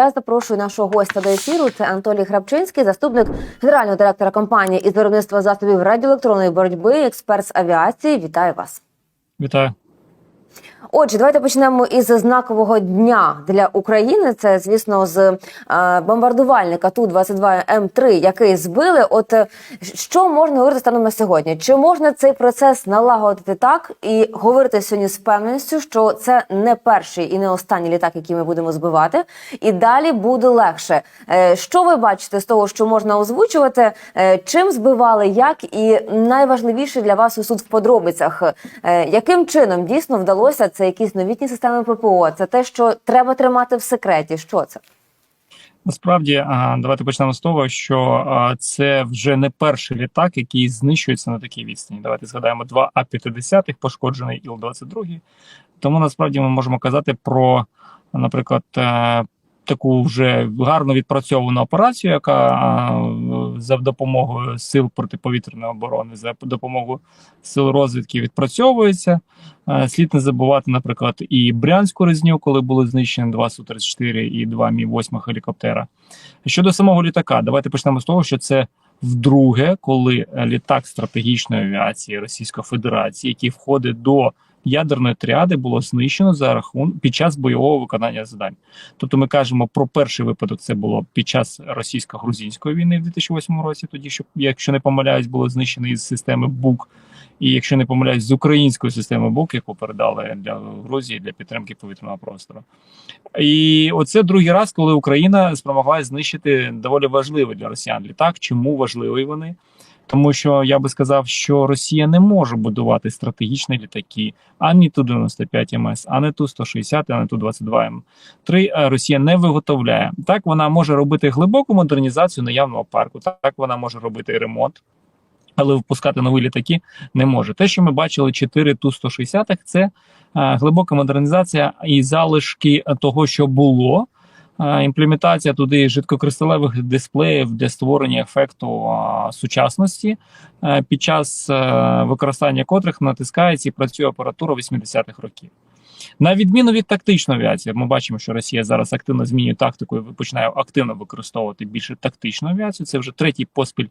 Я запрошую нашого гостя до ефіру. Це Анатолій Храпчинський, заступник генерального директора компанії із виробництва засобів радіоелектронної боротьби, експерт з авіації. Вітаю вас. Вітаю. Отже, давайте почнемо із знакового дня для України. Це, звісно, з е, бомбардувальника ту 22 м 3 який збили. От е, що можна говорити станом на сьогодні? Чи можна цей процес налагодити так і говорити сьогодні з певністю, що це не перший і не останній літак, який ми будемо збивати, і далі буде легше. Е, Що ви бачите з того, що можна озвучувати? Чим збивали, як і найважливіше для вас усуд в подробицях, яким чином дійсно вдалося це якісь новітні системи ППО? Це те, що треба тримати в секреті. Що це? Насправді, давайте почнемо з того, що це вже не перший літак, який знищується на такій відстані. Давайте згадаємо два А-50 пошкоджений Іл-22. Тому насправді ми можемо казати про, наприклад, е, таку вже гарно відпрацьовану операцію, яка а, за допомогою сил протиповітряної оборони, за допомогою сил розвідки відпрацьовується. Е, Слід не забувати, наприклад, і Брянську резню, коли були знищені два Су-34 і два Мі-8 гелікоптера. Щодо самого літака, давайте почнемо з того, що це вдруге, коли літак стратегічної авіації Російської Федерації, який входить до ядерної тріади, було знищено за рахун під час бойового виконання завдань. Тобто, ми кажемо про перший випадок, це було під час російсько-грузинської війни в 2008 році. Тоді, що якщо не помиляюсь, було знищено із системи БУК. І якщо не помиляюсь, з української системи БУК, яку передали для Грузії для підтримки повітряного простору. І оце другий раз, коли Україна спромоглася знищити доволі важливий для росіян літак. Чому важливий вони? Тому що я би сказав, що Росія не може будувати стратегічні літаки, ані ту 95 МС, ані ту 160, ані ту 22 М. 3 Росія не виготовляє. Так вона може робити глибоку модернізацію наявного парку. Так вона може робити ремонт. Але випускати нові літаки не може. Те, що ми бачили 4 ту 160 це е, глибока модернізація і залишки того, що було. Імплементація туди жидкокристалевих дисплеїв для створення ефекту сучасності, під час е, використання котрих натискається і працює апаратура 80-х років. На відміну від тактичної авіації, ми бачимо, що Росія зараз активно змінює тактику і починає активно використовувати більше тактичну авіацію. Це вже третій поспіль е,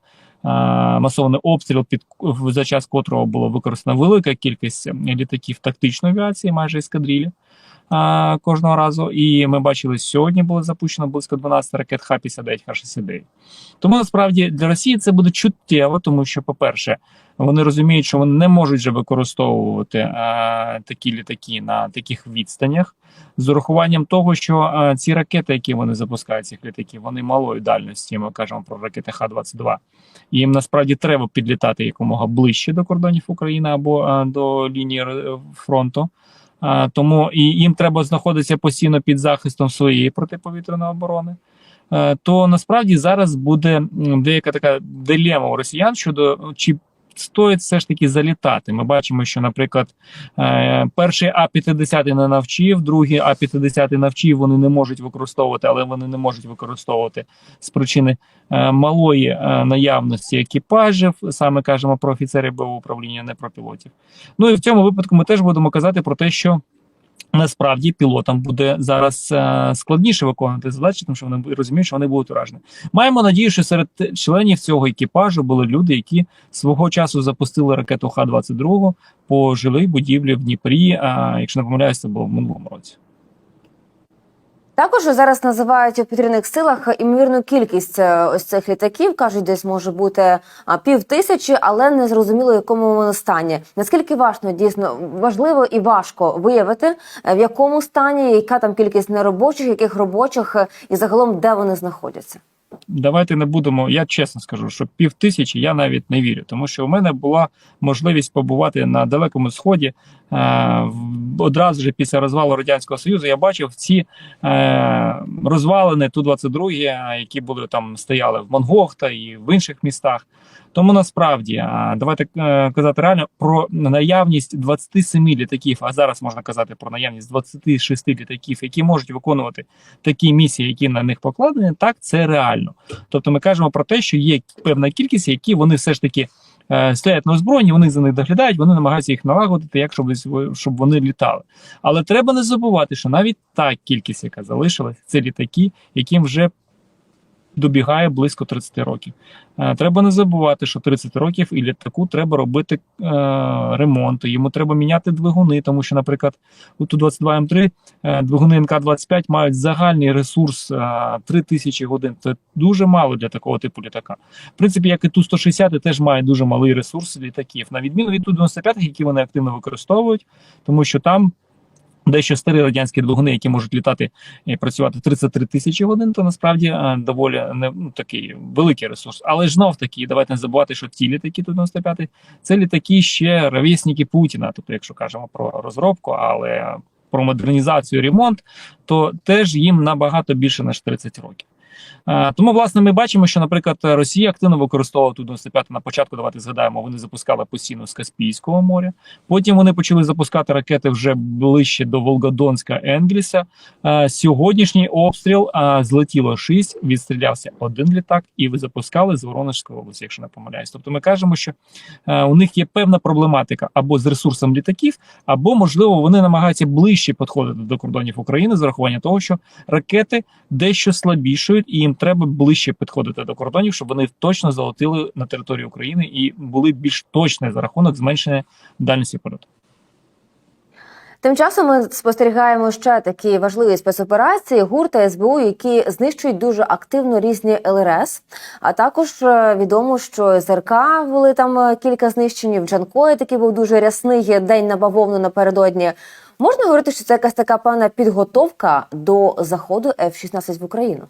масований обстріл, під за час котрого було використано велика кількість літаків тактичної авіації, майже ескадрилі а, кожного разу. І ми бачили, сьогодні було запущено близько 12 ракет Х-59, Х-69. Тому насправді для Росії це буде чуттєво, тому що, по-перше, вони розуміють, що вони не можуть вже використовувати а, такі літаки на таких відстанях. З урахуванням того, що а, ці ракети, які вони запускають, цих літаків, вони малої дальності. Ми кажемо про ракети Х-22. І їм насправді треба підлітати якомога ближче до кордонів України або а, до лінії фронту. А, тому і їм треба знаходитися постійно під захистом своєї протиповітряної оборони. Е, То насправді зараз буде деяка така дилема у росіян щодо чи стоїть все ж таки залітати. Ми бачимо, що, наприклад, е, перший А-50 не навчив, другий А-50 навчив, вони не можуть використовувати, але вони не можуть використовувати з причини е, малої е, наявності екіпажів. Саме кажемо про офіцерів бойового управління, не про пілотів. Ну і в цьому випадку ми теж будемо казати про те, що. Насправді пілотам буде зараз а, складніше виконувати задачі, тому що вони розуміють, що вони будуть уражені. Маємо надію, що серед членів цього екіпажу були люди, які свого часу запустили ракету Х-22 по жилій будівлі в Дніпрі. А якщо не помиляюся, це було в минулому році. Також зараз називають у повітряних силах імовірну кількість е, ось цих літаків. кажуть, десь може бути пів тисячі, але не зрозуміло, якому воно стані. Наскільки важно дійсно важливо і важко виявити, е, в якому стані, яка там кількість неробочих, яких робочих, е, і загалом де вони знаходяться. Давайте не будемо. Я чесно скажу, що пів тисячі я навіть не вірю, тому що у мене була можливість побувати на далекому сході. Е, одразу ж після розвалу радянського союзу я бачив ці е, розвалини ту 22 які були там стояли в Монгохта і в інших містах. Тому насправді давайте е, казати реально про наявність 27 літаків. А зараз можна казати про наявність 26 літаків, які можуть виконувати такі місії, які на них покладені. Так це реально. Тобто, ми кажемо про те, що є певна кількість, які вони все ж таки е, стоять на озброєнні, вони за них доглядають, вони намагаються їх налагодити, як щоб, щоб вони літали. Але треба не забувати, що навіть та кількість, яка залишилась, це літаки, яким вже добігає близько 30 років. Е, Треба не забувати, що 30 років і літаку треба робити е, ремонти, йому треба міняти двигуни, тому що, наприклад, у Ту-22М3 е, двигуни НК-25 мають загальний ресурс е, 3000 годин. Це дуже мало для такого типу літака. В принципі, як і Ту-160 теж має дуже малий ресурс літаків, на відміну від Ту-95, які вони активно використовують, тому що там дещо старі радянські двигуни, які можуть літати і працювати 33 тисячі годин, то насправді е, доволі не ну, такий великий ресурс. Але ж знов таки, давайте не забувати, що ті літаки Ту-95 це літаки ще ровісники Путіна. Тобто, якщо кажемо про розробку, але про модернізацію, ремонт, то теж їм набагато більше ніж 30 років. Е, Тому, власне, ми бачимо, що, наприклад, Росія активно використовувала Ту-95 на початку. Давайте згадаємо, вони запускали постійно з Каспійського моря. Потім вони почали запускати ракети вже ближче до Волгодонська Енгельса. Е, Сьогоднішній обстріл е, злетіло 6, відстрілявся один літак, і ви запускали з Воронежської області, якщо не помиляюсь. Тобто, ми кажемо, що у них є певна проблематика або з ресурсом літаків, або можливо вони намагаються ближче підходити до кордонів України з урахування того, що ракети дещо слабішають, і їм треба ближче підходити до кордонів, щоб вони точно залетіли на територію України і були більш точні за рахунок зменшення дальності польоту. Тим часом ми спостерігаємо ще такі важливі спецоперації ГУР та СБУ, які знищують дуже активно різні ЛРС. А також е, відомо, що ЗРК вели там е, кілька знищень. В Джанкої такий був дуже рясний день на бавовну напередодні. Можна говорити, що це якась така певна підготовка до заходу F-16 в Україну?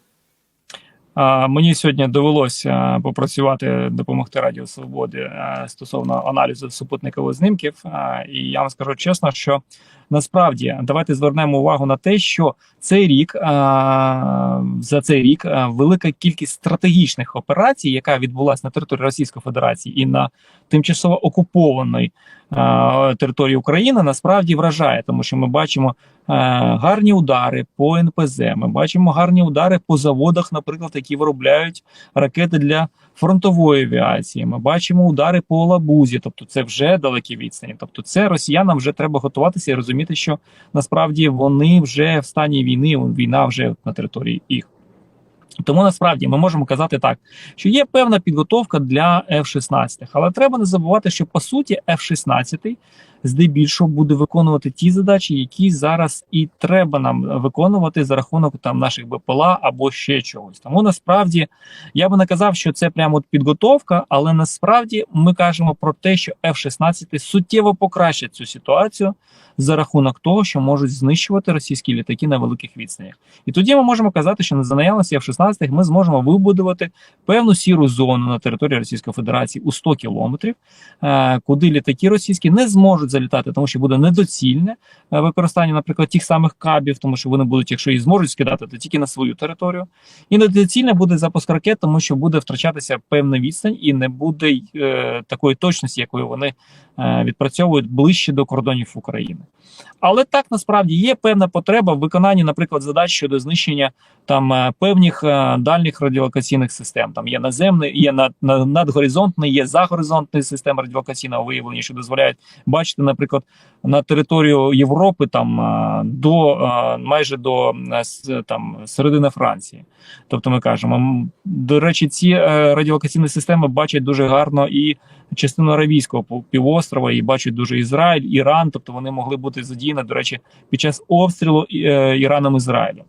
Мені сьогодні довелося попрацювати, допомогти Радіо Свободи е, стосовно аналізу супутникових знімків. І я вам скажу чесно, що насправді давайте звернемо увагу на те, що цей рік за цей рік велика кількість стратегічних операцій, яка відбулася на території Російської Федерації і на тимчасово окупованій території України, насправді вражає, тому що ми бачимо. Е, Гарні удари по НПЗ. Ми бачимо гарні удари по заводах, наприклад, які виробляють ракети для фронтової авіації. Ми бачимо удари по лабузі, тобто це вже далекі відстані. Тобто, це росіянам вже треба готуватися і розуміти, що насправді вони вже в стані війни. Війна вже на території їх. Тому насправді ми можемо казати так, що є певна підготовка для F-16, але треба не забувати, що по суті F-16 здебільшого буде виконувати ті задачі, які зараз і треба нам виконувати за рахунок там наших БПЛА або ще чогось. Тому насправді я би не казав, що це прямо от підготовка, але насправді ми кажемо про те, що F-16 суттєво покращить цю ситуацію за рахунок того, що можуть знищувати російські літаки на великих відстанях. І тоді ми можемо казати, що за наявності F-16 ми зможемо вибудувати певну сіру зону на території Російської Федерації у 100 кілометрів, е, куди літаки російські не зможуть залітати, тому що буде недоцільне е, використання, наприклад, тих самих кабів, тому що вони будуть, якщо і зможуть скидати, то тільки на свою територію. І недоцільне буде запуск ракет, тому що буде втрачатися певна відстань і не буде е, такої точності, якою вони е, відпрацьовують ближче до кордонів України. Але так насправді є певна потреба в виконанні, наприклад, задач щодо знищення там е, певних е, дальніх радіолокаційних систем. Там є наземний, є над, над, надгоризонтний, є загоризонтний системи радіолокаційного виявлення, що дозволяють бачити, наприклад, на територію Європи там е, до е, майже до е, там середини Франції. Тобто, ми кажемо, до речі, ці радіолокаційні системи бачать дуже гарно і частину Аравійського півострова, і бачать дуже Ізраїль, Іран. Тобто вони могли бути задіяні, до речі, під час обстрілу Іраном Ізраїлю.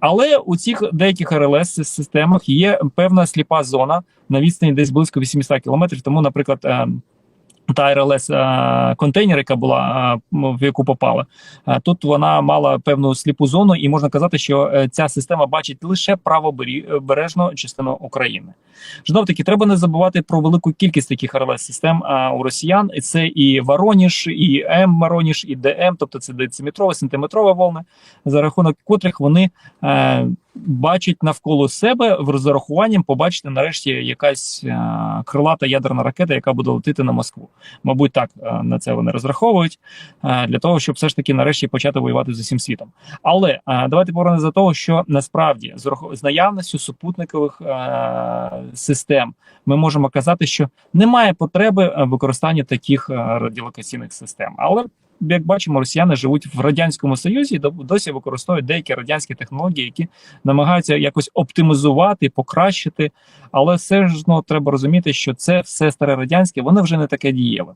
Але у цих деяких РЛС системах є певна сліпа зона на відстані десь близько 800 кілометрів. Тому, наприклад, е, та РЛС е, контейнер, яка була е, в яку попала, е, тут вона мала певну сліпу зону, і можна казати, що ця система бачить лише правобережну частину України. Знов таки, треба не забувати про велику кількість таких РЛС систем у росіян. Це і Вороніж, і М Вороніж, і ДМ, тобто це дециметрова, сантиметрова волни, за рахунок котрих вони бачить навколо себе в зарахуванням побачити нарешті якась е, крилата ядерна ракета, яка буде летіти на Москву. Мабуть, так е, на це вони розраховують е, для того, щоб все ж таки нарешті почати воювати з усім світом. Але давайте повернемо за того, що насправді з наявністю супутникових систем ми можемо казати, що немає потреби використання таких радіолокаційних систем. Але як бачимо, росіяни живуть в радянському союзі і досі використовують деякі радянські технології, які намагаються якось оптимізувати, покращити. Але все ж ну, треба розуміти, що це все старе радянське, воно вже не таке дієве.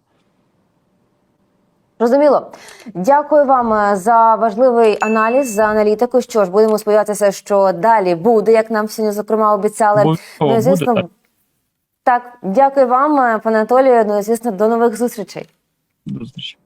Розуміло. Дякую вам е, за важливий аналіз, за аналітику. Що ж, будемо сподіватися, що далі буде, як нам сьогодні зокрема обіцяли. Обов'язково Ну, звісно, буде, так. так, дякую вам, е, пане Анатолію. Ну, звісно, до нових зустрічей. До зустрічі.